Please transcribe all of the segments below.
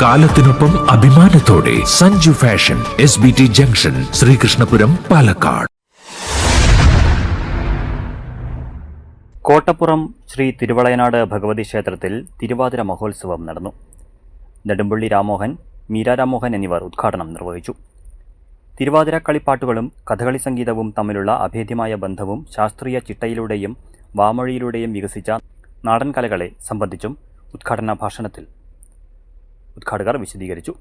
കാലത്തിനൊപ്പം അഭിമാനത്തോടെ Sanju fashion S B T junction Sreekrishnapuram Palakkad. Kottappuram Sree Thiruvalayanad Bhagavathi ക്ഷേത്രത്തിൽ തിരുവാതിര മഹോത്സവം നടന്നു. നെടുമ്പള്ളി രാമോഹൻ മീര രാമോഹൻ എന്നിവർ ഉദ്ഘാടനം നിർവഹിച്ചു. തിരുവാതിര കളിപ്പാട്ടുകളും കഥകളി സംഗീതവും തമ്മിലുള്ള അഭേദ്യമായ ബന്ധവും ശാസ്ത്രീയ ചിട്ടയിലൂടെയും വാമൊഴിയിലൂടെയും വികസിച്ച നാടൻ കലകളെ സംബന്ധിച്ചും ഉദ്ഘാടന ഭാഷണത്തിൽ ഉദ്ഘാടകർ വിശദീകരിച്ചു.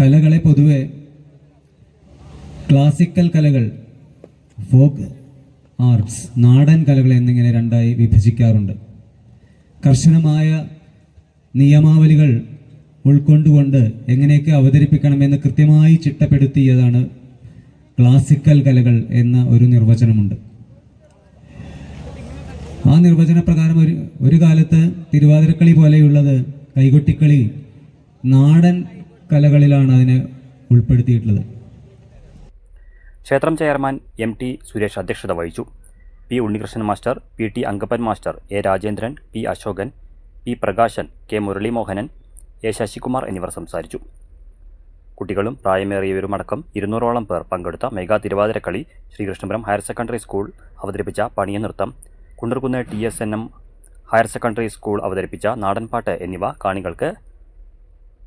കലകളെ പൊതുവെ ക്ലാസിക്കൽ കലകൾ ഫോക്ക് ആർട്സ് നാടൻ കലകൾ എന്നിങ്ങനെ രണ്ടായി വിഭജിക്കാറുണ്ട്. കർശനമായ നിയമാവലികൾ ഉൾക്കൊണ്ടുകൊണ്ട് എങ്ങനെയൊക്കെ അവതരിപ്പിക്കണമെന്ന് കൃത്യമായി ചിട്ടപ്പെടുത്തിയതാണ് ക്ലാസിക്കൽ കലകൾ എന്ന ഒരു നിർവചനമുണ്ട്. ആ നിർവചന പ്രകാരം ഒരു ഒരു കാലത്ത് തിരുവാതിരക്കളി പോലെയുള്ളത് കൈകൊട്ടിക്കളി നാടൻ കലകളിലാണ് അതിനെ ഉൾപ്പെടുത്തിയിട്ടുള്ളത്. ക്ഷേത്രം ചെയർമാൻ എം ടി സുരേഷ് അധ്യക്ഷത വഹിച്ചു. P Unnikrishnan master P T Angappan master A Rajendran P Ashokan P Prakashan K Muraleemohanan A Sasikumar എന്നിവർ സംസാരിച്ചു. കുട്ടികളും പ്രായമേറിയവരുമടക്കം ഇരുന്നൂറോളം പേർ പങ്കെടുത്ത mega Thiruvathirakali Sreekrishnapuram higher secondary school അവതരിപ്പിച്ച പണിയ നൃത്തം Kundurkunnu T S N M higher secondary school അവതരിപ്പിച്ച നാടൻപാട്ട് എന്നിവ കാണികൾക്ക്